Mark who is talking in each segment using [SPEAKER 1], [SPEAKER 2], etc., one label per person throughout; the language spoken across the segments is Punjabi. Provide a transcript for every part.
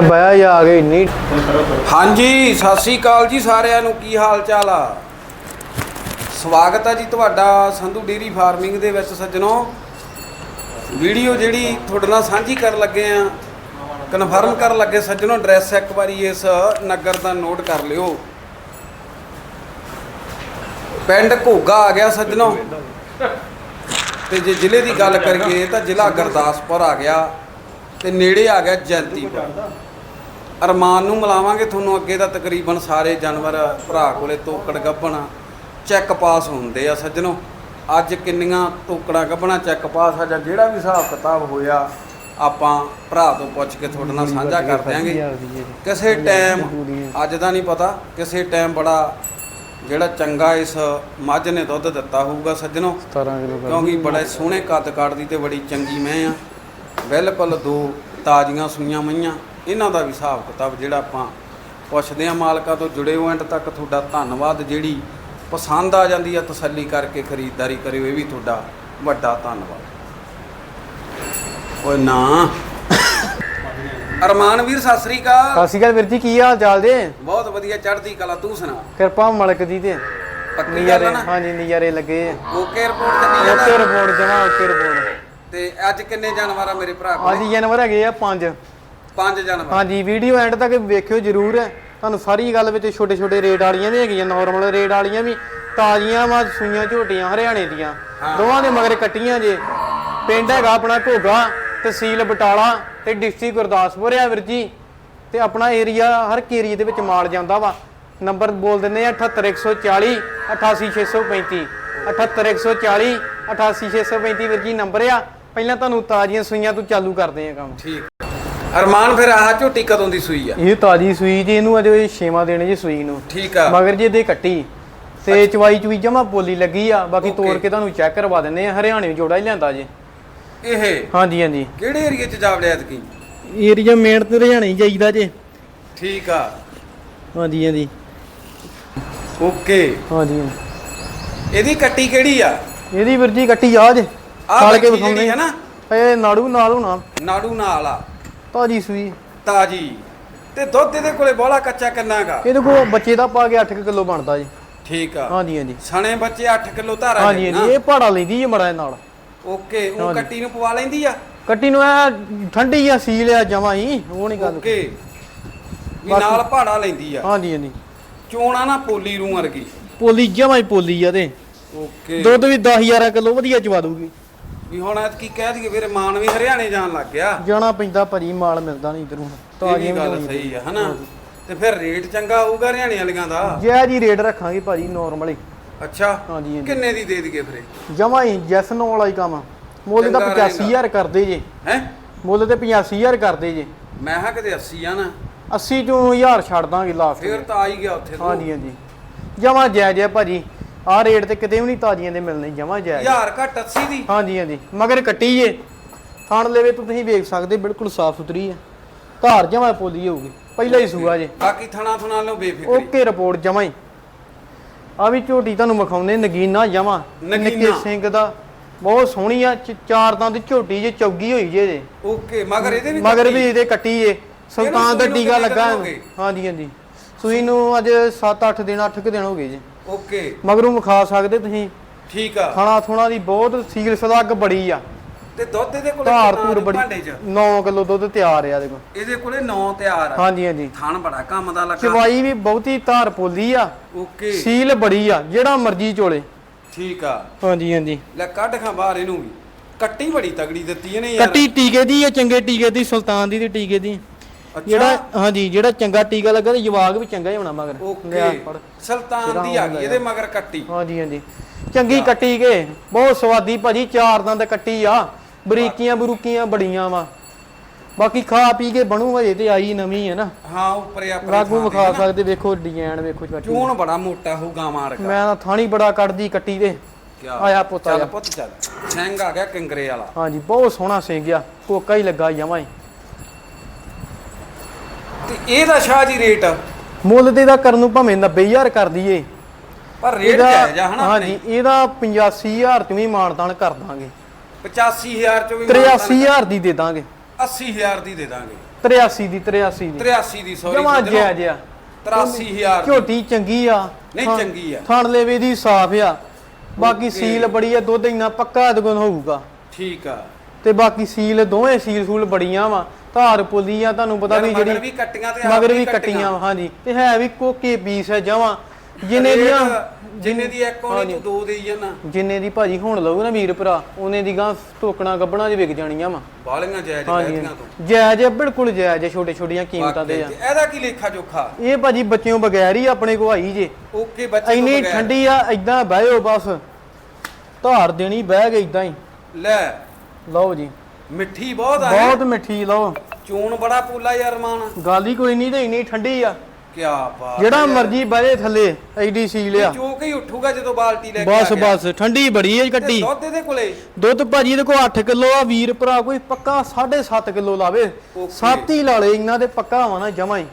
[SPEAKER 1] ਮੈਂ ਬਾਇਆ ਜਾ ਕੇ ਇੰਨੀ।
[SPEAKER 2] ਹਾਂਜੀ, ਸਤਿ ਸ੍ਰੀ ਅਕਾਲ ਜੀ ਸਾਰਿਆਂ ਨੂੰ, ਕੀ ਹਾਲ ਚਾਲ ਆ? ਸਵਾਗਤ ਆ ਜੀ ਤੁਹਾਡਾ ਸੰਧੂ ਡੇਰੀ ਫਾਰਮਿੰਗ ਦੇ ਵਿੱਚ ਸੱਜਣੋ। ਵੀਡੀਓ ਜਿਹੜੀ ਤੁਹਾਡੇ ਨਾਲ ਸਾਂਝੀ ਕਰਨ ਲੱਗੇ ਆ, ਕਨਫਰਮ ਕਰਨ ਲੱਗੇ ਸੱਜਣੋ, ਐਡਰੈਸ ਇੱਕ ਵਾਰੀ ਇਸ ਨਗਰ ਦਾ ਨੋਟ ਕਰ ਲਿਓ। ਪਿੰਡ ਘੋਗਾ ਆ ਗਿਆ ਸੱਜਣੋ। ਤੇ ਜੇ ਜ਼ਿਲ੍ਹੇ ਦੀ ਗੱਲ ਕਰੀਏ ਤਾਂ ਜ਼ਿਲ੍ਹਾ ਗੁਰਦਾਸਪੁਰ ਆ ਗਿਆ, ਤੇ ਨੇੜੇ ਆ ਗਿਆ ਜੈਂਤੀਪੁਰ। ਅਰਮਾਨ ਨੂੰ ਮਿਲਾਵਾਂਗੇ ਤੁਹਾਨੂੰ ਅੱਗੇ ਦਾ ਤਕਰੀਬਨ ਸਾਰੇ ਜਾਨਵਰ ਭਰਾ ਕੋਲੇ ਤੋਕੜ ਗੱਭਣ ਚੈੱਕ ਪਾਸ ਹੁੰਦੇ ਆ ਸੱਜਣੋ। ਅੱਜ ਕਿੰਨੀਆਂ ਤੋਕੜਾਂ ਗੱਭਣਾ ਚੈੱਕ ਪਾਸ ਆ ਜਾਂ ਜਿਹੜਾ ਵੀ ਹਿਸਾਬ ਕਿਤਾਬ ਹੋਇਆ ਆਪਾਂ ਭਰਾ ਤੋਂ ਪੁੱਛ ਕੇ ਤੁਹਾਡੇ ਨਾਲ ਸਾਂਝਾ ਕਰ ਦਿਆਂਗੇ। ਕਿਸੇ ਟਾਈਮ ਅੱਜ ਦਾ ਨਹੀਂ ਪਤਾ ਕਿਸੇ ਟਾਈਮ ਬੜਾ ਜਿਹੜਾ ਚੰਗਾ ਇਸ ਮੱਝ ਨੇ ਦੁੱਧ ਦਿੱਤਾ ਹੋਊਗਾ ਸੱਜਣੋ।
[SPEAKER 1] 17 ਕਿਲੋ
[SPEAKER 2] ਕਿਉਂਕਿ ਬੜੇ ਸੋਹਣੇ ਕੱਦ ਕਾਟਦੀ ਤੇ ਬੜੀ ਚੰਗੀ ਮੈਂ ਆ। ਬਿਲਕੁਲ ਦੋ ਤਾਜ਼ੀਆਂ ਸੂਈਆਂ ਮਈਆਂ। ਇਹਨਾਂ ਦਾ ਵੀ ਹਿਸਾਬ ਕਿਤਾਬ ਜਿਹੜਾ ਆਪਾਂ ਪੁੱਛਦੇ ਆ ਮਾਲਕਾਂ ਤੋਂ ਜੁੜੇ ਹੋ ਐਂਡ ਤੱਕ ਤੁਹਾਡਾ ਧੰਨਵਾਦ ਜਿਹੜੀ ਪਸੰਦ ਆ ਜਾਂਦੀ ਆ ਤਸੱਲੀ ਕਰਕੇ ਖਰੀਦਦਾਰੀ ਕਰਿਓ ਇਹ ਵੀ ਤੁਹਾਡਾ ਵੱਡਾ ਧੰਨਵਾਦ। ਓਏ ਨਾ। ਅਰਮਾਨ ਵੀਰ ਸਤਿ ਸ੍ਰੀ ਅਕਾਲ।
[SPEAKER 1] ਸਤਿ ਸ਼੍ਰੀ ਅਕਾਲ ਵੀਰ ਜੀ ਕੀ ਹਾਲ ਚਾਲ ਜੇ?
[SPEAKER 2] ਬਹੁਤ ਵਧੀਆ ਚੜ੍ਹਦੀ ਕਲਾ ਤੂੰ ਸੁਣਾ।
[SPEAKER 1] ਕਿਰਪਾ ਮਲਕ ਦੀ ਤੇ।
[SPEAKER 2] ਪੱਕੀ ਗੱਲ ਨਾ?
[SPEAKER 1] ਹਾਂਜੀ ਨਜ਼ਾਰੇ ਲੱਗੇ
[SPEAKER 2] ਓਕੇ ਰਿਪੋਰਟ ਚੱਲੀ
[SPEAKER 1] ਓਕੇ
[SPEAKER 2] ਜਾਂਦਾ
[SPEAKER 1] ਰਿਪੋਰਟ ਜਮਾ ਓਕੇ ਰਿਪੋਰਟ
[SPEAKER 2] ਤੇ ਅੱਜ ਕਿੰਨੇ ਜਾਨਵਰ ਆ ਮੇਰੇ ਭਰਾ ਕੋਲ?
[SPEAKER 1] ਅੱਜ ਜਾਨਵਰ ਹੈਗੇ ਆ ਪੰਜ।
[SPEAKER 2] ਪੰਜ ਜਾਨਵਰ।
[SPEAKER 1] ਹਾਂਜੀ ਵੀਡੀਓ ਐਂਡ ਤੱਕ ਵੇਖਿਓ ਜਰੂਰ। ਤੁਹਾਨੂੰ ਸਾਰੀ ਗੱਲ ਵਿੱਚ ਛੋਟੇ ਛੋਟੇ ਰੇਟ ਵਾਲੀਆਂ ਵੀ ਹੈਗੀਆਂ ਨਾਰਮਲ ਰੇਟ ਵਾਲੀਆਂ ਵੀ ਤਾਜ਼ੀਆਂ ਵਾ ਸੂਈਆਂ ਝੋਟੀਆਂ ਹਰਿਆਣੇ ਦੀਆਂ। ਦੋਵਾਂ ਦੇ ਮਗਰ ਕੱਟੀਆਂ ਜੇ। ਪਿੰਡ ਹੈਗਾ ਆਪਣਾ ਘੋਗਾ ਤਹਿਸੀਲ ਬਟਾਲਾ ਤੇ ਡਿਸਟ੍ਰਿਕਟ ਗੁਰਦਾਸਪੁਰ ਆ ਵੀਰ ਜੀ। ਤੇ ਆਪਣਾ ਏਰੀਆ ਹਰ ਏਰੀਆ ਦੇ ਵਿੱਚ ਮਾਲ ਜਾਂਦਾ ਵਾ। ਨੰਬਰ ਬੋਲ ਦਿੰਦੇ ਆ 78140 88635 78140 88635 ਵੀਰ ਜੀ ਨੰਬਰ ਆ। ਪਹਿਲਾਂ ਤੁਹਾਨੂੰ ਤਾਜ਼ੀਆਂ ਸੂਈਆਂ ਤੋਂ ਚਾਲੂ ਕਰਦੇ ਆ ਕੰਮ।
[SPEAKER 2] ਠੀਕ। ਅਰਮਾਨ ਫਿਰ ਆਹ ਝੋਟੀ ਕਦੋਂ ਦੀ ਸੂਈ ਆ?
[SPEAKER 1] ਇਹ ਤਾਜੀ ਸੂਈ ਜੀ ਇਹਨੂੰ ਅਜੇ ਛੇਵਾਂ ਦੇਣੇ ਜੀ ਸੂਈ ਨੂੰ।
[SPEAKER 2] ਠੀਕ ਆ।
[SPEAKER 1] ਮਗਰ ਜੀ ਇਹਦੇ ਕੱਟੀ ਤੇ ਚਵਾਈ ਚੁਈ ਜਮਾ ਬੋਲੀ ਲੱਗੀ ਆ ਬਾਕੀ ਤੋੜ. ਕੇ ਤੁਹਾਨੂੰ ਚੈੱਕ ਕਰਵਾ ਦਿੰਦੇ ਆ ਹਰਿਆਣੇ ਜੋੜਾ ਹੀ ਲਿਆਂਦਾ ਜੀ।
[SPEAKER 2] ਇਹ?
[SPEAKER 1] ਹਾਂਜੀ ਹਾਂਜੀ।
[SPEAKER 2] ਕਿਹੜੇ ਏਰੀਏ 'ਚ ਜਾ ਵੜਿਆ ਐਤਕੀ?
[SPEAKER 1] ਏਰੀਆ ਮੇਨ ਤੇ ਹਰਿਆਣੇ ਹੀ ਜਾਈਦਾ ਜੀ।
[SPEAKER 2] ਠੀਕ ਆ।
[SPEAKER 1] ਹਾਂਜੀ ਹਾਂਜੀ।
[SPEAKER 2] ਓਕੇ।
[SPEAKER 1] ਹਾਂਜੀ
[SPEAKER 2] ਇਹਦੀ ਕੱਟੀ ਕਿਹੜੀ ਆ?
[SPEAKER 1] ਇਹਦੀ ਵੀਰ ਜੀ ਕੱਟੀ ਆ ਜੇ। ਖਾਲ ਕੇ ਵਿਖਾਉਂਦੇ
[SPEAKER 2] ਹੈ ਨਾ।
[SPEAKER 1] ਇਹ ਨਾੜੂ ਨਾਲ ਹੋਣਾ।
[SPEAKER 2] ਨਾੜੂ ਨਾਲ ਆ।
[SPEAKER 1] ਤਾਜੀ ਸੂਈ।
[SPEAKER 2] ਤਾਜੀ। ਤੇ ਦੁੱਧ ਇਹਦੇ ਕੋਲੇ ਬੋਲਾ ਕੱਚਾ ਕਿੰਨਾ ਗਾ
[SPEAKER 1] ਇਹਦੇ ਕੋਲ ਬੱਚੇ ਦਾ ਪਾ ਕੇ 8 ਕਿਲੋ ਬਣਦਾ ਜੀ।
[SPEAKER 2] ਠੀਕ ਆ।
[SPEAKER 1] ਹਾਂਜੀ ਹਾਂਜੀ।
[SPEAKER 2] ਸਣੇ ਬੱਚੇ 8 ਕਿਲੋ ਧਾਰਾ
[SPEAKER 1] ਹਾਂਜੀ ਹਾਂਜੀ। ਇਹ ਪਹਾੜਾ ਲੈਂਦੀ ਜੀ ਮੜਾ ਨਾਲ।
[SPEAKER 2] ਓਕੇ ਉਹ। ਕੱਟੀ ਨੂੰ ਪਵਾ ਲੈਂਦੀ ਆ?
[SPEAKER 1] ਕੱਟੀ ਨੂੰ ਐ ਠੰਡੀ ਆ ਸੀਲ ਆ ਜਮਾ ਹੀ ਉਹ ਨਹੀਂ ਗੱਲ
[SPEAKER 2] ਓਕੇ। ਵੀ ਨਾਲ ਪਹਾੜਾ ਲੈਂਦੀ ਆ।
[SPEAKER 1] ਹਾਂਜੀ ਹਾਂਜੀ।
[SPEAKER 2] ਚੋਣਾ ਨਾ ਪੋਲੀ ਰੂ ਵਰਗੀ।
[SPEAKER 1] ਪੋਲੀ ਜਮਾ ਹੀ ਪੋਲੀ ਆ ਤੇ।
[SPEAKER 2] ਓਕੇ।
[SPEAKER 1] ਦੁੱਧ ਵੀ 10 11 ਕਿਲੋ ਵਧੀਆ ਚਵਾ ਦੂਗੀ
[SPEAKER 2] ਵੀ ਹੁਣ ਐਤ ਕੀ ਕਹਿ ਦਈਏ ਵੀਰੇ ਮਾਨ ਵੀ ਹਰਿਆਣੇ ਜਾਣ ਲੱਗ ਗਿਆ।
[SPEAKER 1] ਜਾਣਾ ਪੈਂਦਾ ਭਾਜੀ ਮਾਲ ਮਿਲਦਾ ਨਹੀਂ ਇਧਰੋਂ।
[SPEAKER 2] ਇਹ ਵੀ ਗੱਲ ਸਹੀ ਆ ਹਨਾ? ਤੇ ਫਿਰ ਰੇਟ ਚੰਗਾ ਹੋਊਗਾ ਹਰਿਆਣੇ ਵਾਲੀਆਂ ਦਾ?
[SPEAKER 1] ਜੈ ਜੀ ਰੇਟ ਰੱਖਾਂਗੇ ਭਾਜੀ ਨਾਰਮਲੀ
[SPEAKER 2] ਅੱਛਾ
[SPEAKER 1] ਹਾਂਜੀ ਹਾਂਜੀ।
[SPEAKER 2] ਕਿੰਨੇ ਦੀ ਦੇ ਦਈਏ ਫਿਰ
[SPEAKER 1] ਜਮਾ ਹੀ ਜੈਸ ਨੋ ਵਾਲਾ ਹੀ ਕੰਮ ਮੁੱਲ ਤਾਂ
[SPEAKER 2] ਚੰਗਾ
[SPEAKER 1] 85000 ਕਰਦੇ ਜੇ।
[SPEAKER 2] ਹੈ?
[SPEAKER 1] ਮੁੱਲ ਤੇ 85000 ਕਰਦੇ ਜੇ।
[SPEAKER 2] ਮੈਂ ਹਾਂ ਕਿਤੇ 80 ਆ ਨਾ।
[SPEAKER 1] 80 ਚੋਂ 1000 ਛੱਡ ਦਾਂਗੇ ਲਾਸਟ
[SPEAKER 2] ਫਿਰ ਤਾਂ ਆ ਹੀ ਗਿਆ ਉੱਥੇ ਤੋਂ।
[SPEAKER 1] ਹਾਂਜੀ ਹਾਂਜੀ। ਜਮਾ ਜੈ ਜੈ ਭਾਜੀ। ਆਹ ਰੇਟ ਤੇ ਕਿਤੇ ਵੀ ਨਹੀਂ ਤਾਜ਼ੀਆਂ ਦੇ ਮਿਲਣੇ ਜਮਾ ਜੈ ਜੈ।
[SPEAKER 2] ਹਜ਼ਾਰ ਘੱਟ 80 ਦੀ।
[SPEAKER 1] ਹਾਂਜੀ ਹਾਂਜੀ। ਮਗਰ ਕੱਟੀ ਜੇ। ਥਾਣ ਲੈਵੇ ਤੋਂ ਤੁਸੀਂ ਵੇਖ ਸਕਦੇ ਬਿਲਕੁਲ ਸਾਫ਼ ਸੁਥਰੀ ਹੈ ਧਾਰ ਜਮਾ ਪੋਲੀ ਹੋਊਗੀ। ਪਹਿਲਾ ਹੀ ਸੂਆ ਜੇ।
[SPEAKER 2] ਬਾਕੀ ਥਣਾ ਥਣਾ ਲਓ ਬੇਫਿਕਰੀ।
[SPEAKER 1] ਓਕੇ ਰਿਪੋਰਟ ਜਮਾ ਹੀ। ਆ ਵੀ ਝੋਟੀ ਤੁਹਾਨੂੰ ਵਿਖਾਉਂਦੇ ਨਗੀਨਾ ਜਮਾ।
[SPEAKER 2] ਨਗੀਨਾ।
[SPEAKER 1] ਨਿੱਕੇ ਸਿੰਘ ਦਾ। ਬਹੁਤ ਸੋਹਣੀ ਆ ਚ- ਚਾਰ ਦੰਦ ਝੋਟੀ ਜੇ ਚੌਗੀ ਹੋਈ ਜੇ ਜੇ
[SPEAKER 2] ਓਕੇ ਮਗਰ ਇਹਦੇ ਵੀ
[SPEAKER 1] ਮਗਰ? ਵੀ ਇਹਦੇ ਕੱਟੀ ਜੇ। ਸੁਲਤਾਨ ਦਾ
[SPEAKER 2] ਸੂਈ ਨੂੰ
[SPEAKER 1] ਟੀਕਾ
[SPEAKER 2] ਕਿੰਨੇ
[SPEAKER 1] ਲੱਗਾ।
[SPEAKER 2] ਦਿਨ ਹੋ ਗਏ?
[SPEAKER 1] ਹਾਂਜੀ ਹਾਂਜੀ। ਸੂਈ ਨੂੰ ਅੱਜ 7-8 ਦਿਨ 8 ਕੁ ਦਿਨ ਹੋ ਗਏ ਜੇ।
[SPEAKER 2] ਓਕੇ।
[SPEAKER 1] ਮਗਰੋਂ ਵਿਖਾ ਸਕਦੇ ਤੁਸੀਂ।
[SPEAKER 2] ਠੀਕ ਆ।
[SPEAKER 1] ਖਾਣਾ ਥੋਣਾ ਦੀ ਬਹੁਤ ਸੀਲ ਸਲੱਗ ਬੜੀ ਆ।
[SPEAKER 2] ਤੇ ਦੁੱਧ ਇਹਦੇ ਕੋਲੇ
[SPEAKER 1] ਧਾਰ ਧੂਰ ਬੜੀ
[SPEAKER 2] ਭਾਂਡੇ 'ਚ?
[SPEAKER 1] 9 ਕਿਲੋ ਦੁੱਧ ਤਿਆਰ ਆ ਦੇਖੋ
[SPEAKER 2] ਇਹਦੇ ਕੋਲੇ 9 ਤਿਆਰ ਆ।
[SPEAKER 1] ਹਾਂਜੀ ਹਾਂਜੀ।
[SPEAKER 2] ਥਣ ਬੜਾ ਕੰਮ ਦਾ ਲੱਗਾ।
[SPEAKER 1] ਚਵਾਈ ਵੀ ਬਹੁਤੀ ਧਾਰ ਪੋਲੀ ਆ।
[SPEAKER 2] ਓਕੇ।
[SPEAKER 1] ਸੀਲ ਬੜੀ ਆ ਜਿਹੜਾ ਮਰਜ਼ੀ ਚੋਲੇ।
[SPEAKER 2] ਠੀਕ ਆ।
[SPEAKER 1] ਹਾਂਜੀ ਹਾਂਜੀ।
[SPEAKER 2] ਲੈ ਕੱਢ ਖਾਂ ਬਾਹਰ ਇਹਨੂੰ ਵੀ। ਕੱਟੀ ਬੜੀ ਤਗੜੀ ਦਿੱਤੀ ਇਹਨੇ ਯਾਰ।
[SPEAKER 1] ਕੱਟੀ ਟੀਕੇ ਦੀ ਆ ਚੰਗੇ ਟੀਕੇ ਦੀ ਸੁਲਤਾਨ ਦੀ ਤੇ ਟੀਕੇ ਦੀ। ਜਿਹੜਾ ਹਾਂਜੀ ਜਿਹੜਾ ਚੰਗਾ ਟੀਕਾ ਲੱਗਾ ਤੇ ਜਵਾਗ ਵੀ ਚੰਗਾ ਹੀ ਹੋਣਾ ਮਗਰ।
[SPEAKER 2] ਓਕੇ। ਸੁਲਤਾਨ ਦੀ ਆ ਗਈ ਇਹਦੇ ਮਗਰ ਕੱਟੀ।
[SPEAKER 1] ਹਾਂਜੀ ਹਾਂਜੀ। ਚੰਗੀ ਕੱਟੀ ਕੇ ਬਹੁਤ ਸਵਾਦੀ ਭਾਜੀ ਚਾਰ ਦੰਦ ਕੱਟੀ ਆ। ਬਰੀਕੀਆਂ ਬਰੂਕੀਆਂ ਬੜੀਆਂ ਵਾ। ਬਾਕੀ ਖਾ ਪੀ ਕੇ ਬਣੂ ਹਜੇ ਤੇ ਆਈ ਨਵੀਂ ਹੈ ਨਾ।
[SPEAKER 2] ਹਾਂ ਉੱਪਰੇ ਆਪਣੇ
[SPEAKER 1] ਰਾਗੂ ਵਿਖਾ। ਸਕਦੇ ਵੇਖੋ ਡਿਜ਼ਾਈਨ ਵੇਖੋ ਕੱਟੀ
[SPEAKER 2] ਚੂਣ ਬੜਾ ਮੋਟਾ ਹੋਊ ਗਾਵਾਂ ਰਕਾ
[SPEAKER 1] ਮੈਂ ਤਾਂ ਥਾਣੀ ਬੜਾ ਕੱਢਦੀ ਕੱਟੀ ਦੇ ਆਇਆ ਪੁੱਤ
[SPEAKER 2] ਚੱਲ
[SPEAKER 1] ਆਇਆ।
[SPEAKER 2] ਪੁੱਤ ਚੱਲ। ਸਿੰਘ ਆ ਗਿਆ ਕਿੰਗਰੇ ਵਾਲਾ।
[SPEAKER 1] ਹਾਂਜੀ ਬਹੁਤ ਸੋਹਣਾ ਸਿੰਘ ਆ ਕੋਕਾ ਹੀ ਲੱਗਾ ਜਮਾਂ ਹੀ।
[SPEAKER 2] ਤੇ ਇਹਦਾ ਸ਼ਾਹ ਜੀ ਰੇਟ
[SPEAKER 1] ਮੁੱਲ ਤੇ ਇਹਦਾ ਕਰਨ ਨੂੰ ਭਾਵੇਂ 90000 ਕਰ ਦਈਏ।
[SPEAKER 2] ਪਰ ਰੇਟ ਜਾਇਜ਼ ਆ ਹਨਾ?
[SPEAKER 1] ਹਾਂਜੀ ਇਹਦਾ 85000 ਚ ਵੀ ਮਾਨਦਾਨ ਕਰ ਦਾਂਗੇ।
[SPEAKER 2] 85000 ਚੋਂ ਵੀ ਮਾਨਤਾਨ-
[SPEAKER 1] 83000 ਦੀ ਦੇ ਦਾਂਗੇ।
[SPEAKER 2] 80000 ਦੀ ਦੇ ਦਾਂਗੇ।
[SPEAKER 1] 83 ਦੀ 83 ਦੀ।
[SPEAKER 2] 83 ਦੀ ਸੌਰੀ
[SPEAKER 1] ਜਮਾ ਜੈ ਜਿਆ
[SPEAKER 2] 83000 ਦੀ।
[SPEAKER 1] ਝੋਟੀ ਚੰਗੀ ਆ।
[SPEAKER 2] ਨਹੀਂ, ਚੰਗੀ ਆ।
[SPEAKER 1] ਥਣ ਲੇਵੇ ਦੀ ਸਾਫ਼ ਆ। ਬਾਕੀ। ਸੀਲ ਬੜੀ ਆ ਦੁੱਧ ਇੰਨਾ ਪੱਕਾ ਦੁਗਣ ਹੋਊਗਾ।
[SPEAKER 2] ਠੀਕ ਆ।
[SPEAKER 1] ਤੇ ਬਾਕੀ ਸੀਲ ਦੋਵੇਂ ਸੀਲ ਸੂਲ ਬੜੀਆਂ ਵਾ। ਧਾਰ ਪੁਲੀ ਆ ਤੁਹਾਨੂੰ ਪਤਾ ਵੀ
[SPEAKER 2] ਮਗਰ
[SPEAKER 1] ਜਿਹੜੀ
[SPEAKER 2] ਵੀ ਕੱਟੀਆਂ ਤੇ ਆਪ
[SPEAKER 1] ਮਗਰ
[SPEAKER 2] ਵੀ
[SPEAKER 1] ਕੱਟੀਆਂ। ਵਾ, ਹਾਂਜੀ। ਤੇ ਹੈ ਵੀ ਕੋਕੇ ਪੀਸ ਹੈ ਜਮਾਂ। ਜਿੰਨੇ ਦੀਆਂ
[SPEAKER 2] ਜਿੰਨੇ ਦੀ ਇੱਕ ਹੋਣੀ। ਤੂੰ ਦੋ ਦੇਈ ਜਾਣਾ।
[SPEAKER 1] ਜਿੰਨੇ ਦੀ ਭਾਜੀ ਹੁਣ ਲਊ ਨਾ ਵੀਰ ਭਰਾ ਉਹਨੇ ਦੀ ਗਾਂ ਟੋਕਣਾ ਗੱਬਣਾ ਚ ਵਿਕ ਜਾਣੀਆਂ ਵਾ।
[SPEAKER 2] ਬਾਲੀਆਂ ਜਾਇਜ਼ ਬੈਠੀਆਂ ਤੋਂ।
[SPEAKER 1] ਜਾਇਜ਼ ਬਿਲਕੁਲ ਜਾਇਜ਼ ਛੋਟੇ ਛੋਟੀਆਂ ਕੀਮਤਾਂ ਤੇ ਆ।
[SPEAKER 2] ਇਹਦਾ ਕੀ ਲੇਖਾ ਜੋਖਾ?
[SPEAKER 1] ਇਹ ਭਾਜੀ ਬੱਚਿਆਂ ਬਗੈਰ ਹੀ ਆਪਣੇ ਕੋ ਆਈ ਜੇ।
[SPEAKER 2] ਓਕੇ ਬੱਚੇ ਤੋਂ
[SPEAKER 1] ਇੰਨੀ। ਠੰਡੀ ਆ ਇਦਾਂ ਬਹਿਓ ਬਸ। ਧਾਰ ਦੇਣੀ ਬਹਿ ਗਈ ਇਦਾਂ ਹੀ।
[SPEAKER 2] ਲੈ
[SPEAKER 1] ਲਓ ਜੀ।
[SPEAKER 2] ਮਿੱਠੀ ਬਹੁਤ ਆ
[SPEAKER 1] ਬਹੁਤ ਮਿੱਠੀ ਲਓ।
[SPEAKER 2] ਚੂਨ ਬੜਾ ਪੂਲਾ ਯਾਰ ਮਾਨ।
[SPEAKER 1] ਗੱਲ ਹੀ ਕੋਈ ਨਹੀਂ ਤੇ ਇੰਨੀ ਠੰਡੀ ਆ।
[SPEAKER 2] ਕੀ ਬਾਤ
[SPEAKER 1] ਜਿਹੜਾ। ਮਰਜ਼ੀ ਬਹਿ ਥੱਲੇ ਐਡੀ ਸੀਲ ਆ।
[SPEAKER 2] ਚੋਕ ਹੀ ਉੱਠੂਗਾ ਜਦੋਂ ਬਾਲਟੀ ਲੈ ਕੇ
[SPEAKER 1] ਬਸ। ਬਸ ਠੰਡੀ ਬੜੀ ਹੈ ਕੱਟੀ।
[SPEAKER 2] ਦੁੱਧ ਇਹਦੇ ਕੋਲੇ?
[SPEAKER 1] ਦੁੱਧ ਭਾਜੀ ਇਹਦੇ ਕੋਲ 8 ਕਿਲੋ ਆ ਵੀਰ ਭਰਾ ਕੋਈ ਪੱਕਾ 7.5 ਕਿਲੋ ਲਾਵੇ।
[SPEAKER 2] ਓਕੇ।
[SPEAKER 1] ਸੱਤ ਹੀ ਲਾ ਲੇ ਇਹਨਾਂ ਦੇ ਪੱਕਾ ਨਾ ਜਮਾ ਹੀ।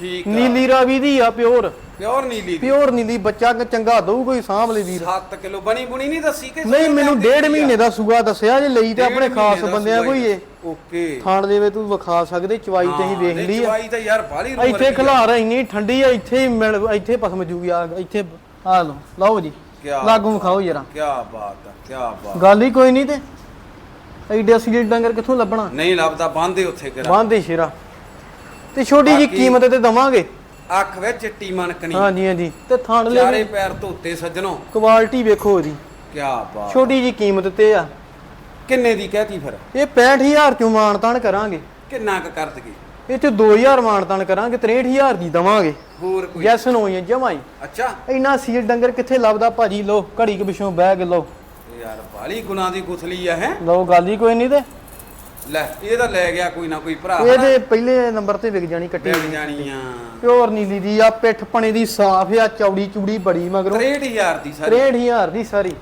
[SPEAKER 2] ਠੀਕ ਆ।
[SPEAKER 1] ਨੀਲੀ ਰਾਵੀ ਦੀ ਆ ਪਿਓਰ।
[SPEAKER 2] ਪਿਓਰ ਨੀਲੀ ਦੀ।
[SPEAKER 1] ਪਿਓਰ ਨੀਲੀ ਬੱਚਾ ਚੰਗਾ ਦਊ ਕੋਈ ਸਾਂਭ ਲੈ ਵੀਰ।
[SPEAKER 2] 7 ਕਿਲੋ ਬਣੀ ਬੁਣੀ ਨਹੀਂ ਦੱਸੀ ਕਿ
[SPEAKER 1] ਨਹੀਂ ਮੈਨੂੰ ਡੇਢ ਮਹੀਨੇ ਦਾ ਸੂਆ ਦੱਸਿਆ ਜੇ ਲਈ ਤੇ ਆਪਣੇ ਖਾਸ ਬੰਦਿਆਂ ਕੋਈ। ਏ
[SPEAKER 2] ਓਕੇ।
[SPEAKER 1] ਥਾਣ ਦੇਵੇ ਤੂੰ ਵਿਖਾ ਸਕਦੇ ਚਵਾਈ ਤੇ ਹੀ ਵੇਖ ਲਈ ਆ।
[SPEAKER 2] ਚਵਾਈ ਤਾਂ ਯਾਰ ਬਾਲੀ
[SPEAKER 1] ਇੱਥੇ ਖਲਾਰ ਇੰਨੀ ਠੰਡੀ ਆ ਇੱਥੇ ਹੀ ਮਿਲ ਇੱਥੇ ਪਸਮ ਜੂਗੀ ਆ ਇੱਥੇ ਆ ਲਓ ਲਓ ਜੀ। ਲਾਗੂ ਵਿਖਾਓ ਜਰਾ।
[SPEAKER 2] ਕੀ ਬਾਤ ਆ ਕੀ ਬਾਤ
[SPEAKER 1] ਗੱਲ ਹੀ ਕੋਈ ਨਹੀਂ ਤੇ। ਐਡੇ ਅਸਲੀ ਡੰਗਰ ਕਿੱਥੋਂ ਲੱਭਣਾ?
[SPEAKER 2] ਨਹੀਂ ਲੱਭਦਾ ਬੰਦੇ ਉੱਥੇ ਕਰਾ
[SPEAKER 1] ਬਾਂਦੇ ਸ਼ੇਰਾ। ਤੇ ਛੋਟੀ ਜੀ
[SPEAKER 2] ਬਾਕੀ-
[SPEAKER 1] ਕੀਮਤ ਤੇ ਦਵਾਂਗੇ।
[SPEAKER 2] ਅੱਖ ਵਿੱਚ ਚਿੱਟੀ ਮਣਕਣੀ।
[SPEAKER 1] ਹਾਂਜੀ ਹਾਂਜੀ। ਤੇ ਥਣ
[SPEAKER 2] ਚਾਰੇ
[SPEAKER 1] ਲੈ
[SPEAKER 2] ਪੈਰ ਧੋਤੇ ਸੱਜਣੋ।
[SPEAKER 1] ਕੁਆਲਿਟੀ ਵੇਖੋ ਇਹਦੀ।
[SPEAKER 2] ਕੀ ਬਾਤ
[SPEAKER 1] ਛੋਟੀ ਜੀ ਕੀਮਤ ਤੇ ਆ।
[SPEAKER 2] ਕਿੰਨੇ ਦੀ ਕਹਿਤੀ ਫਿਰ?
[SPEAKER 1] ਇਹ 65000 ਚੋਂ ਮਾਨਤਾਨ ਕਰਾਂਗੇ।
[SPEAKER 2] ਕਿੰਨਾ ਕੁ ਕਰ ਦਗੇ
[SPEAKER 1] ਇਹ ਚ 2000 ਮਾਨਤਾਨ ਕਰਾਂਗੇ 63000 ਦੀ ਦਵਾਂਗੇ।
[SPEAKER 2] ਹੋਰ ਕੋਈ?
[SPEAKER 1] ਜੈਸਨ ਹੋਈਆਂ ਜਮਾਈ
[SPEAKER 2] ਅੱਛਾ।
[SPEAKER 1] ਇੰਨਾ ਸੀਲ ਡੰਗਰ ਕਿੱਥੇ ਲੱਭਦਾ? ਭਾਜੀ ਲੋ ਘੜੀ ਕੇ ਪਿਛੋਂ ਬਹਿ ਕੇ ਲੋ
[SPEAKER 2] ਯਾਰ ਬਾਲੀ ਗੁਨਾ ਦੀ ਗੁਥਲੀ ਆ ਹੈ?
[SPEAKER 1] ਲੋ ਗੱਲ ਹੀ ਕੋਈ ਨਹੀਂ ਤੇ।
[SPEAKER 2] ਲੈ ਇਹ ਤਾਂ ਲੈ ਗਿਆ ਕੋਈ ਨਾ ਕੋਈ ਭਰਾ।
[SPEAKER 1] ਇਹਦੇ ਪਹਿਲੇ ਨੰਬਰ ਤੇ ਵਿਕ ਜਾਣੀ ਕੱਟੀ
[SPEAKER 2] ਮਿਲ ਜਾਣੀਆਂ
[SPEAKER 1] ਪਿਓਰ ਨੀਲੀ ਦੀ ਆ ਪਿੱਠ ਪਣੇ ਦੀ ਸਾਫ਼ ਆ ਚੌੜੀ ਚੂੜੀ ਬੜੀ ਮਗਰੋਂ।
[SPEAKER 2] 63000 ਦੀ ਸਾਰੀ।
[SPEAKER 1] 63000 ਦੀ ਸਾਰੀ।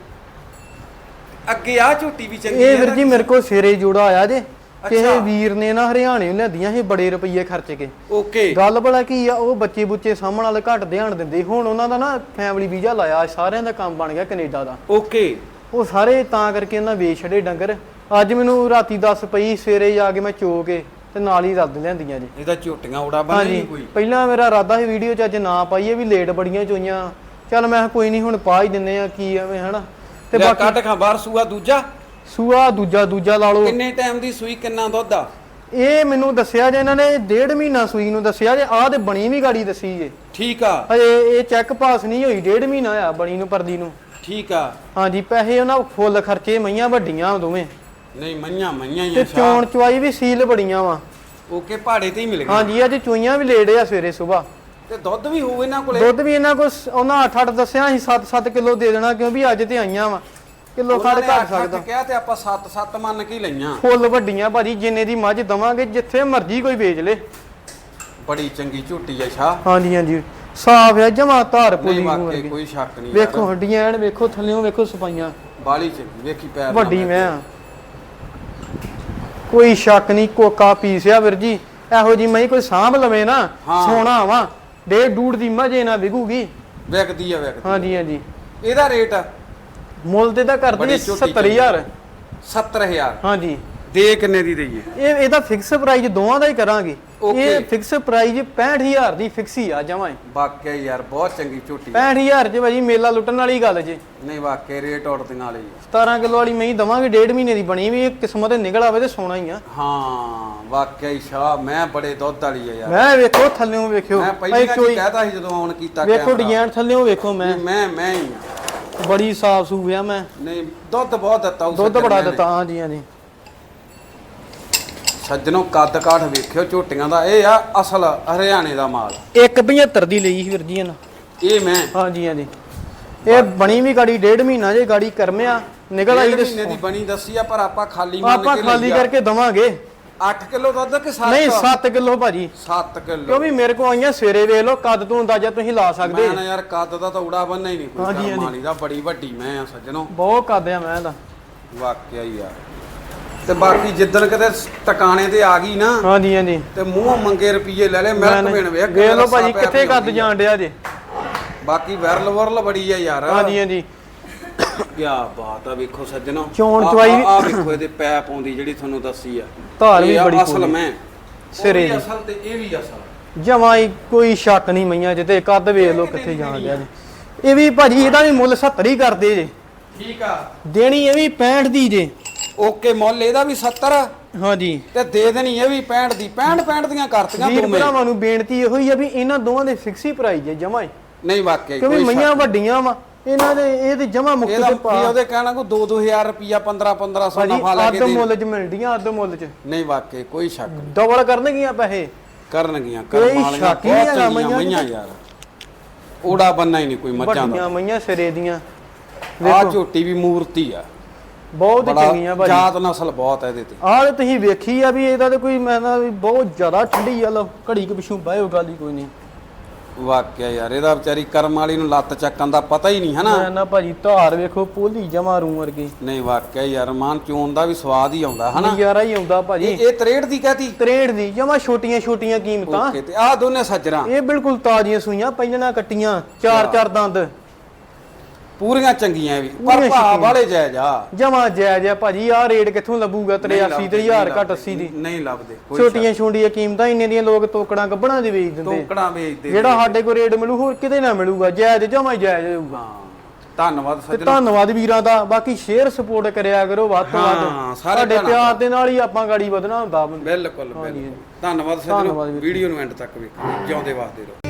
[SPEAKER 2] ਅੱਗੇ ਆ ਝੋਟੀ ਵੀ ਚੰਗੀ
[SPEAKER 1] ਇਹ
[SPEAKER 2] ਆ
[SPEAKER 1] ਵੀਰ। ਜੀ ਮੇਰੇ ਕੋਲ ਸਿਰੇ ਜੋੜਾ ਆਇਆ ਜੇ। ਕਿਸੇ। ਵੀਰ ਨੇ ਨਾ ਹਰਿਆਣੇ ਲੈਂਦੀਆਂ ਸੀ ਬੜੇ ਰੁਪਈਏ ਖਰਚ ਕੇ।
[SPEAKER 2] ਓਕੇ।
[SPEAKER 1] ਗੱਲ ਬੜਾ ਕੀ ਆ ਉਹ ਬੱਚੇ ਬੁੱਚੇ ਸਾਹਮਣ ਵਾਲੇ ਘੱਟ ਧਿਆਨ ਦਿੰਦੇ। ਹੁਣ ਉਹਨਾਂ ਦਾ ਨਾ ਫੈਮਿਲੀ ਵੀਜ਼ਾ ਲਾਇਆ ਸਾਰਿਆਂ ਦਾ ਕੰਮ ਬਣ ਗਿਆ ਕੈਨੇਡਾ ਦਾ।
[SPEAKER 2] ਓਕੇ।
[SPEAKER 1] ਉਹ ਸਾਰੇ ਤਾਂ ਕਰਕੇ ਇਹਨਾਂ ਵੇਚ ਛੜੇ ਡੰਗਰ। ਅੱਜ ਮੈਨੂੰ ਰਾਤੀ ਦੱਸ ਪਈ ਸਵੇਰੇ ਜਾ ਕੇ ਮੈਂ ਚੋ ਕੇ ਤੇ ਨਾਲ ਹੀ ਰੱਦ ਲਿਆਂਦੀਆਂ ਜੀ।
[SPEAKER 2] ਇਹਦਾ ਝੋਟੀਆਂ ਉੜਾ ਨਹੀਂ ਕੋਈ?
[SPEAKER 1] ਪਹਿਲਾਂ ਮੇਰਾ ਇਰਾਦਾ ਸੀ ਵੀਡੀਓ ਚ ਅੱਜ ਨਾ ਪਾਈਏ ਵੀ ਲੇਟ ਬੜੀਆਂ ਚੋਈਆਂ। ਚੱਲ ਮੈਂ ਕਿਹਾ ਕੋਈ ਨਹੀਂ ਹੁਣ ਪਾ ਹੀ ਦਿੰਨੇ ਆ ਕੀ ਐਵੇਂ ਹਨਾ? ਤੇ ਬਾਕੀ
[SPEAKER 2] ਕੱਢ ਖਾਂ ਬਾਹਰ ਸੂਆ ਦੂਜਾ।
[SPEAKER 1] ਸੂਆ ਦੂਜਾ ਦੂਜਾ ਲਾ ਲਓ।
[SPEAKER 2] ਕਿੰਨੇ ਟਾਈਮ ਦੀ ਸੂਈ ਕਿੰਨਾ ਦੁੱਧ ਆ?
[SPEAKER 1] ਇਹ ਮੈਨੂੰ ਦੱਸਿਆ ਜੇ ਇਹਨਾਂ ਨੇ ਡੇਢ ਮਹੀਨਾ ਸੂਈ ਨੂੰ ਦੱਸਿਆ ਜੇ ਆਹ ਤੇ ਬਣੀ ਵੀ ਗਾੜੀ ਦੱਸੀ ਜੇ।
[SPEAKER 2] ਠੀਕ ਆ।
[SPEAKER 1] ਹਜੇ ਇਹ ਚੈੱਕ ਪਾਸ ਨਹੀਂ ਹੋਈ ਡੇਢ ਮਹੀਨਾ ਆ ਬਣੀ ਨੂੰ ਪਰਦੀ ਨੂੰ।
[SPEAKER 2] ਠੀਕ ਆ।
[SPEAKER 1] ਹਾਂਜੀ ਪੈਸੇ ਉਹਨਾਂ ਫੁੱਲ ਖਰਚੇ ਮਈਆਂ ਵੱਡੀਆਂ ਦੋਵੇਂ।
[SPEAKER 2] ਨਹੀਂ ਮਈਆਂ ਮਈਆਂ ਹੀ
[SPEAKER 1] ਤੇ
[SPEAKER 2] ਆ
[SPEAKER 1] ਚੋਣ ਚਵਾਈ ਵੀ ਸੀਲ ਬੜੀਆਂ ਵਾ।
[SPEAKER 2] ਓਕੇ ਪਹਾੜੇ ਤੇ ਹੀ ਮਿਲ ਗਏ
[SPEAKER 1] ਹਾਂਜੀ ਅੱਜ ਚੋਈਆਂ ਵੀ ਲੇੜੇ ਆ ਸਵੇਰੇ ਸਵੇਰ।
[SPEAKER 2] ਤੇ ਦੁੱਧ ਵੀ ਹੋਊ ਇਹਨਾਂ ਕੋਲੇ?
[SPEAKER 1] ਦੁੱਧ ਵੀ ਇਹਨਾਂ ਕੋਲ ਸ- ਉਹਨਾਂ 8-8 ਦੱਸਿਆ ਸੀ 7-7 ਕਿਲੋ ਦੇ ਦੇਣਾ ਕਿਉਂਕਿ ਅੱਜ ਤੇ ਆਈਆਂ ਵਾ। ਕਿਲੋ ਖੜ ਘੱਟ ਸਕਦਾ।
[SPEAKER 2] ਕਿਹਾ ਤੇ ਆਪਾਂ 7-7 ਮੰਨ ਕੇ ਹੀ ਲਈਆਂ।
[SPEAKER 1] ਫੁੱਲ ਵੱਡੀਆਂ ਭਾਜੀ ਜਿੰਨੇ ਦੀ ਮੱਝ ਦਵਾਂਗੇ ਜਿੱਥੇ ਮਰਜ਼ੀ ਕੋਈ ਵੇਚ ਲੇ।
[SPEAKER 2] ਬੜੀ ਚੰਗੀ ਝੋਟੀ ਆ ਸ਼ਾਹ।
[SPEAKER 1] ਹਾਂਜੀ ਹਾਂਜੀ। ਸਾਫ਼ ਹੈ ਜਮਾ ਧਾਰ
[SPEAKER 2] ਨਹੀਂ
[SPEAKER 1] ਨੂੰ
[SPEAKER 2] ਵਾਕਈ
[SPEAKER 1] ਵਰਗੀ।
[SPEAKER 2] ਕੋਈ ਸ਼ੱਕ ਨਹੀਂ
[SPEAKER 1] ਵੇਖੋ ਹੱਡੀਆਂ ਐਨ ਵੇਖੋ ਥੱਲਿਓਂ ਵੇਖੋ ਸਫਾਈਆਂ।
[SPEAKER 2] ਬਾਲੀ ਚੰਗੀ ਵੇਖੀ ਪੈਰ ਨਾਲ
[SPEAKER 1] ਵੱਡੀ। ਮੈਂ ਆ। ਕੋਈ ਸ਼ੱਕ ਨਹੀਂ ਕੋਕਾ ਪੀਸਿਆ ਵੀਰ ਜੀ। ਇਹੋ ਜੀ ਮੈਂ ਕੋਈ ਸਾਂਭ ਲਵੇ ਨਾ
[SPEAKER 2] ਹਾਂ।
[SPEAKER 1] ਸੋਨਾ ਵਾ। ਡੇ ਡੂੜ ਦੀ ਮਜੇ ਨਾ ਵਿਗੂਗੀ
[SPEAKER 2] ਵਿਕਦੀ ਆ ਵਿਕਦੀ
[SPEAKER 1] ਹਾਂਜੀ ਹਾਂਜੀ।
[SPEAKER 2] ਇਹਦਾ ਰੇਟ?
[SPEAKER 1] ਮੁੱਲ ਤੇ ਤਾਂ ਕਰਦੇ
[SPEAKER 2] ਬੜੀ ਝੋਟੀ
[SPEAKER 1] 70000
[SPEAKER 2] 70000
[SPEAKER 1] ਹਾਂਜੀ।
[SPEAKER 2] ਦੇ ਕਿੰਨੇ ਦੀ ਦਈਏ?
[SPEAKER 1] ਇਹ ਇਹਦਾ ਫਿਕਸ ਪ੍ਰਾਈਸ ਦੋਵਾਂ ਦਾ ਹੀ ਕਰਾਂਗੇ. ਇਹ ਫਿਕਸ ਪ੍ਰਾਈਸ 65000 ਦੀ ਫਿਕਸ ਹੀ ਆ ਜਮਾਂ
[SPEAKER 2] ਵਾਕਿਆ ਹੀ ਯਾਰ ਬਹੁਤ ਚੰਗੀ ਝੋਟੀ
[SPEAKER 1] 65000 ਚ ਭਾਜੀ ਮੇਲਾ ਲੁੱਟਣ ਵਾਲੀ ਗੱਲ ਜੇ।
[SPEAKER 2] ਨਹੀਂ ਵਾਕਿਆ ਰੇਟ ਉੜਦੀਆਂ ਵਾਲੀ ਆ।
[SPEAKER 1] 17 ਕਿਲੋ ਵਾਲੀ ਮੈਂ ਦਵਾਂਗੇ ਡੇਢ ਮਹੀਨੇ ਦੀ ਬਣੀ ਵੀ ਇਹ ਕਿਸਮਤ ਨਿਕਲ ਆਵੇ ਤੇ ਸੋਨਾ ਹੀ ਆ।
[SPEAKER 2] ਹਾਂ ਵਾਕਿਆ ਹੀ ਸ਼ਾਹ ਮੈਂ ਬੜੇ ਦੁੱਧ ਵਾਲੀ ਆ ਯਾਰ।
[SPEAKER 1] ਮੈਂ ਵੇਖੋ ਥੱਲਿਓਂ ਵੇਖਿਓ।
[SPEAKER 2] ਮੈਂ ਪਹਿਲੀ ਵਾਰ ਕਹਿਤਾ ਸੀ ਜਦੋਂ ਆਨ ਕੀਤਾ
[SPEAKER 1] ਵੇਖੋ। ਡਿਜ਼ਾਈਨ ਥੱਲਿਓਂ ਵੇਖੋ ਮੈਂ।
[SPEAKER 2] ਮੈਂ ਮੈਂ ਹੀ ਆ।
[SPEAKER 1] ਬੜੀ ਸਾਫ਼ ਸੂਫ ਆ ਮੈਂ।
[SPEAKER 2] ਨਹੀਂ ਦੁੱਧ ਬਹੁਤ ਦਿੱਤਾ ਉਸ
[SPEAKER 1] ਦੁੱਧ ਬੜਾ
[SPEAKER 2] ਸੱਜਣ ਨੇ।
[SPEAKER 1] ਦਿੱਤਾ ਹਾਂਜੀ ਹਾਂਜੀ
[SPEAKER 2] ਸੱਜਣੋ ਕੱਦ ਕਾਠ ਵੇਖਿਓ ਝੋਟੀਆਂ ਦਾ ਇਹ ਆ ਅਸਲ ਹਰਿਆਣੇ ਦਾ ਮਾਲ।
[SPEAKER 1] 175 ਦੀ ਲਈ ਸੀ ਵੀਰ ਜੀ ਇਹਨਾਂ।
[SPEAKER 2] ਇਹ ਮੈਂ।
[SPEAKER 1] ਹਾਂਜੀ ਹਾਂਜੀ। ਇਹ ਬਣੀ ਵੀ ਗਾੜੀ ਡੇਢ ਮਹੀਨਾ ਜੇ ਗਾੜੀ ਕਰਮਿਆ ਨਿਕਲ ਆਈ
[SPEAKER 2] ਡੇਢ
[SPEAKER 1] ਤੇ
[SPEAKER 2] ਦੀ ਬਣੀ ਦੱਸੀ ਆ ਪਰ ਆਪਾਂ ਖਾਲੀ ਮੰਨ
[SPEAKER 1] ਆਪਾਂ
[SPEAKER 2] ਕੇ
[SPEAKER 1] ਖਾਲੀ ਕਰਕੇ ਦਵਾਂਗੇ।
[SPEAKER 2] 8 ਕਿਲੋ ਦੁੱਧ ਕਿ 7
[SPEAKER 1] ਨਹੀਂ 7 ਕਿਲੋ ਭਾਜੀ।
[SPEAKER 2] 7 ਕਿਲੋ।
[SPEAKER 1] ਕਿਉਂਕਿ ਮੇਰੇ ਕੋ ਆਈਆਂ ਸਵੇਰੇ ਵੇਖ ਲਓ ਕੱਦ ਤੋਂ ਅੰਦਾਜ਼ਾ ਤੁਸੀਂ ਲਾ ਸਕਦੇ।
[SPEAKER 2] ਮੈਂ ਨਾ ਯਾਰ ਕੱਦ ਦਾ ਤਾਂ ਉੜਾ ਬੰਨਾ ਹੀ ਨਹੀਂ ਕੋਈ
[SPEAKER 1] ਹਾਂਜੀ, ਹਾਂਜੀ।
[SPEAKER 2] ਮਾਲੀ ਦਾ ਬੜੀ ਵੱਡੀ ਮੈਂ ਆ ਸੱਜਣੋ।
[SPEAKER 1] ਬਹੁਤ ਕੱਦ ਆ ਮੈਂ ਦਾ।
[SPEAKER 2] ਵਾਕਿਆ ਹੀ ਆ। ਤੇ ਬਾਕੀ ਜਿੱਦਣ ਕਿਤੇ ਟਿਕਾਣੇ ਤੇ ਆ ਗਈ ਨਾ
[SPEAKER 1] ਹਾਂਜੀ ਹਾਂਜੀ।
[SPEAKER 2] ਤੇ ਮੂੰਹ ਮੰਗੇ ਰੁਪਏ ਲੈ ਲੈ
[SPEAKER 1] ਮੈਂ
[SPEAKER 2] ਪੀਣ ਵੇਖ
[SPEAKER 1] ਵੇਖ ਲਓ ਭਾਜੀ ਕਿੱਥੇ ਕੱਦ
[SPEAKER 2] ਆ।
[SPEAKER 1] ਜਾਣ ਡਿਆ ਜੇ।
[SPEAKER 2] ਬਾਕੀ ਵਰਲ ਵਰਲ ਬੜੀ ਆ ਯਾਰ।
[SPEAKER 1] ਹਾਂਜੀ ਹਾਂਜੀ।
[SPEAKER 2] ਕੀ ਬਾਤ ਆ ਵੇਖੋ ਸੱਜਣੋ।
[SPEAKER 1] ਚੋਣ ਚਵਾਈ
[SPEAKER 2] ਆਹ ਵੇਖੋ ਇਹਦੇ ਪੈਪ ਆਉਂਦੀ ਜਿਹੜੀ ਤੁਹਾਨੂੰ ਦੱਸੀ ਆ।
[SPEAKER 1] ਧਾਰ ਵੀ
[SPEAKER 2] ਆ
[SPEAKER 1] ਬੜੀ
[SPEAKER 2] ਅਸਲ। ਮੈਂ।
[SPEAKER 1] ਸਿਰੇ।
[SPEAKER 2] ਅਸਲ ਤੇ ਇਹ ਵੀ ਅਸਲ।
[SPEAKER 1] ਜਮਾਂ ਹੀ ਕੋਈ ਸ਼ੱਕ ਨਹੀਂ ਮਈਆਂ ਜਿੱਤੇ ਕੱਦ ਵੇਖ ਲੋ ਕਿੱਥੇ ਜਾਣ ਗਿਆ ਜੀ। ਇਹ ਵੀ ਭਾਜੀ ਇਹਦਾ ਵੀ ਮੁੱਲ 70 ਹੀ ਕਰਦੇ ਜੇ।
[SPEAKER 2] ਠੀਕ ਆ।
[SPEAKER 1] ਦੇਣੀ ਇਹ ਵੀ 65 ਦੀ ਜੇ।
[SPEAKER 2] ਓਕੇ ਮੁੱਲ ਇਹਦਾ ਵੀ 70
[SPEAKER 1] ਹਾਂਜੀ।
[SPEAKER 2] ਤੇ ਦੇ ਦੇਣੀ ਇਹ ਵੀ 65 ਦੀ 65 65 ਦੀਆਂ ਕਰਤੀਆਂ
[SPEAKER 1] ਵੀਰ
[SPEAKER 2] ਦੋਵੇਂ
[SPEAKER 1] ਭਰਾਵਾਂ ਨੂੰ ਬੇਨਤੀ ਇਹੋ ਹੀ ਆ ਵੀ ਇਹਨਾਂ ਦੋਵਾਂ ਦੇ ਫਿਕਸ ਹੀ ਪ੍ਰਾਈਸ ਜੇ ਜਮਾਂ ਹੀ।
[SPEAKER 2] ਨਹੀਂ ਵਾਕਈ
[SPEAKER 1] ਕਿਉਂਕਿ ਮਈਆਂ ਵੱਡੀਆਂ ਵਾ ਇਹਨਾਂ ਦੇ ਇਹ ਤੇ ਜਮਾਂ ਮੁਕਤ ਤੇ ਪਾ।
[SPEAKER 2] ਉਹਦੇ ਕਹਿਣਾ ਕੋ 2 2000 ਰੁਪਿਆ 15 1500
[SPEAKER 1] ਭਾਜੀ
[SPEAKER 2] ਨਫਾ ਲੈ ਕੇ
[SPEAKER 1] ਅੱਧ
[SPEAKER 2] ਦੇ
[SPEAKER 1] ਮੁੱਲ ਚ ਮਿਲਦੀਆਂ ਅੱਧ ਮੁੱਲ ਚ।
[SPEAKER 2] ਨਹੀਂ ਵਾਕਈ ਕੋਈ ਸ਼ੱਕ ਨਹੀਂ।
[SPEAKER 1] ਡਬਲ ਕਰਨਗੀਆਂ ਪੈਸੇ?
[SPEAKER 2] ਕਰਨਗੀਆਂ ਕਰਮ ਵਾਲੀਆਂ
[SPEAKER 1] ਸ਼ੱਕ ਹੀ ਨਹੀਂ
[SPEAKER 2] ਬਹੁਤ ਚੰਗੀਆਂ
[SPEAKER 1] ਮਈਆਂ
[SPEAKER 2] ਯਾਰ। ਓੜਾ ਬੰਨਾ ਹੀ ਨਹੀਂ ਕੋਈ ਮੱਝਾਂ ਦਾ।
[SPEAKER 1] ਵੱਡੀਆਂ ਮਈਆਂ ਸਿਰੇ ਦੀਆਂ।
[SPEAKER 2] ਆ ਝੋਟੀ ਵੀ ਮੂਰਤੀ ਆ।
[SPEAKER 1] ਬਹੁਤ
[SPEAKER 2] ਬੜਾ
[SPEAKER 1] ਚੰਗੀਆਂ ਭਾਜੀ।
[SPEAKER 2] ਜਾਤ ਨਸਲ ਬਹੁਤ ਹੈ ਇਹਦੇ ਤੇ।
[SPEAKER 1] ਆਹ ਤੇ ਤੁਸੀਂ ਵੇਖੀ ਆ ਵੀ ਇਹਦਾ ਤੇ ਕੋਈ ਮੈਂ ਨਾ ਵੀ ਬਹੁਤ ਜ਼ਿਆਦਾ ਠੰਡੀ ਆ ਲੋ ਘੜੀ ਕੇ ਪਿਛੂ ਬਾਹੋ ਗੱਲ ਹੀ ਕੋਈ ਨਹੀਂ।
[SPEAKER 2] ਵਾਕਿਆ ਯਾਰ ਇਹਦਾ ਵਿਚਾਰੀ ਕਰਮ ਵਾਲੀ ਨੂੰ ਲੱਤ ਚੱਕਣ ਦਾ ਪਤਾ ਹੀ ਨਹੀਂ ਹਨਾ?
[SPEAKER 1] ਮੈਂ ਨਾ ਭਾਜੀ ਧਾਰ ਵੇਖੋ ਪੋਲੀ ਜਮਾ ਰੂ ਵਰਗੀ।
[SPEAKER 2] ਨਹੀਂ ਵਾਕਿਆ ਯਾਰ ਮਾਨ ਚੋਣ ਦਾ ਵੀ ਸਵਾਦ ਹੀ ਆਉਂਦਾ ਹਨਾ?
[SPEAKER 1] ਨਜ਼ਾਰਾ ਹੀ ਆਉਂਦਾ ਭਾਜੀ।
[SPEAKER 2] ਇਹ ਇਹ 63 ਦੀ ਕਹਤੀ?
[SPEAKER 1] 63 ਦੀ ਜਮਾ ਛੋਟੀਆਂ ਛੋਟੀਆਂ ਕੀਮਤਾਂ।
[SPEAKER 2] ਓਕੇ ਤੇ ਆਹ ਦੋਨੇ ਸੱਜਰਾਂ
[SPEAKER 1] ਇਹ ਬਿਲਕੁਲ ਤਾਜ਼ੀਆਂ ਸੂਈਆਂ ਪਹਿਲਾਂ ਕੱਟੀਆਂ ਚਾਰ ਚਾਰ ਦੰਦ।
[SPEAKER 2] ਪੂਰੀਆਂ ਚੰਗੀਆਂ ਵੀ ਪਰ
[SPEAKER 1] ਪੂਰੀਆਂ
[SPEAKER 2] ਭਾ
[SPEAKER 1] ਛੋਟੀਆਂ।
[SPEAKER 2] ਵਾਲੇ ਜਾਇਜ਼ ਆ।
[SPEAKER 1] ਜਮਾ ਜਾਇਜ਼ ਆ ਭਾਜੀ ਆਹ ਰੇਟ ਕਿੱਥੋਂ ਲੱਭੂਗਾ?
[SPEAKER 2] ਨਹੀਂ
[SPEAKER 1] 83
[SPEAKER 2] ਲੱਭਦੇ,
[SPEAKER 1] ਤੇ 1000
[SPEAKER 2] ਨਹੀਂ
[SPEAKER 1] ਘੱਟ
[SPEAKER 2] ਲੱਭਦੇ,
[SPEAKER 1] 80 ਦੀ।
[SPEAKER 2] ਨਹੀਂ ਲੱਭਦੇ
[SPEAKER 1] ਛੋਟੀਆਂ ਛੋਟੀਆਂ ਕੀਮਤਾਂ ਇੰਨੇ ਦੀਆਂ ਲੋਕ ਤੋਕੜਾਂ ਗੱਬਣਾ ਦੇ ਵੇਚ ਦਿੰਦੇ।
[SPEAKER 2] ਟੋਕੜਾ ਵੇਚਦੇ
[SPEAKER 1] ਜਿਹੜਾ ਸਾਡੇ ਕੋਲ ਰੇਟ ਮਿਲੂ ਹੋਰ ਕਿਤੇ ਨਾ ਮਿਲੂਗਾ ਜਾਇਜ਼ ਜਮਾ ਜਾਇਜ਼ ਹੋਊਗਾ।
[SPEAKER 2] ਹਾਂ ਧੰਨਵਾਦ
[SPEAKER 1] ਤੇ
[SPEAKER 2] ਸੱਜਣੋ।
[SPEAKER 1] ਧੰਨਵਾਦ ਵੀਰਾਂ ਦਾ ਬਾਕੀ ਸ਼ੇਅਰ ਸਪੋਰਟ ਕਰਿਆ ਕਰੋ ਵੱਧ ਤੋਂ
[SPEAKER 2] ਹਾਂ,
[SPEAKER 1] ਵੱਧ
[SPEAKER 2] ਸਾਰੇ
[SPEAKER 1] ਸਾਡੇ
[SPEAKER 2] ਭੈਣਾਂ
[SPEAKER 1] ਪਿਆਰ ਦੇ ਨਾਲ ਹੀ ਆਪਾਂ ਗਾੜੀ ਵਧਣਾ ਹੁੰਦਾ।
[SPEAKER 2] ਬਿਲਕੁਲ ਬਿਲਕੁਲ। ਧੰਨਵਾਦ
[SPEAKER 1] ਧੰਨਵਾਦ
[SPEAKER 2] ਸੱਜਣੋ
[SPEAKER 1] ਵੀਰ।
[SPEAKER 2] ਵੀਡੀਓ ਨੂੰ ਐਂਡ ਤੱਕ ਵੇਖੋ ਜਿਉਂਦੇ ਵਾਸਤੇ ਰਹੋ।